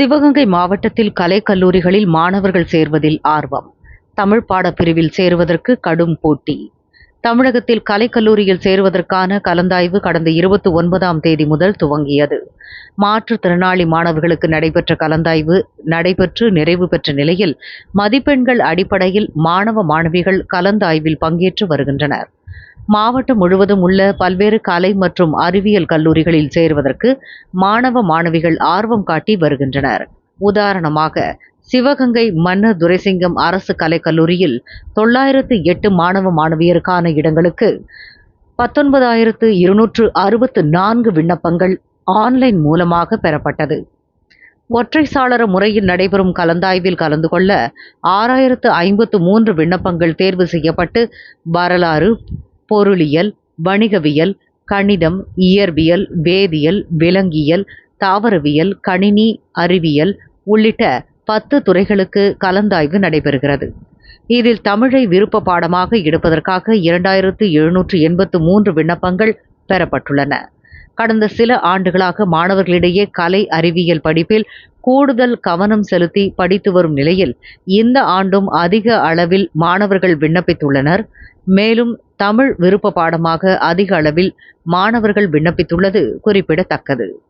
சிவகங்கை மாவட்டத்தில் கலைக்கல்லூரிகளில் மாணவர்கள் சேர்வதில் ஆர்வம். தமிழ் பாடப்பிரிவில் சேருவதற்கு கடும் போட்டி. தமிழகத்தில் கலைக்கல்லூரியில் சேருவதற்கான கலந்தாய்வு கடந்த இருபத்தி ஒன்பதாம் தேதி முதல் துவங்கியது. மாற்றுத்திறனாளி மாணவர்களுக்கு நடைபெற்ற கலந்தாய்வு நடைபெற்று நிறைவு பெற்ற நிலையில் மதிப்பெண்கள் அடிப்படையில் மாணவ மாணவிகள் கலந்தாய்வில் பங்கேற்று வருகின்றனர். மாவட்டம் முழுவதும் உள்ள பல்வேறு கலை மற்றும் அறிவியல் கல்லூரிகளில் சேருவதற்கு மாணவ மாணவிகள் ஆர்வம் காட்டி வருகின்றனர். உதாரணமாக சிவகங்கை மன்னர் துரைசிங்கம் அரசு கலைக்கல்லூரியில் தொள்ளாயிரத்து எட்டு மாணவ மாணவியருக்கான இடங்களுக்கு பத்தொன்பதாயிரத்து இருநூற்று அறுபத்து நான்கு விண்ணப்பங்கள் ஆன்லைன் மூலமாக பெறப்பட்டது. ஒற்றை சாளர முறையில் நடைபெறும் கலந்தாய்வில் கலந்து கொள்ள ஆறாயிரத்து ஐம்பத்து மூன்று விண்ணப்பங்கள் தேர்வு செய்யப்பட்டு வரலாறு பொருளியல் வணிகவியல் கணிதம் இயற்பியல் வேதியியல் விலங்கியல் தாவரவியல் கணினி அறிவியல் உள்ளிட்ட பத்து துறைகளுக்கு கலந்தாய்வு நடைபெறுகிறது. இதில் தமிழை விருப்ப பாடமாக எடுப்பதற்காக இரண்டாயிரத்து எழுநூற்று எண்பத்து மூன்று விண்ணப்பங்கள் பெறப்பட்டுள்ளன. கடந்த சில ஆண்டுகளாக மாணவர்களிடையே கலை அறிவியல் படிப்பில் கூடுதல் கவனம் செலுத்தி படித்து வரும் நிலையில் இந்த ஆண்டும் அதிக அளவில் மாணவர்கள் விண்ணப்பித்துள்ளனர். மேலும் தமிழ் விருப்ப பாடமாக அதிக அளவில் மாணவர்கள் விண்ணப்பித்துள்ளது குறிப்பிடத்தக்கது.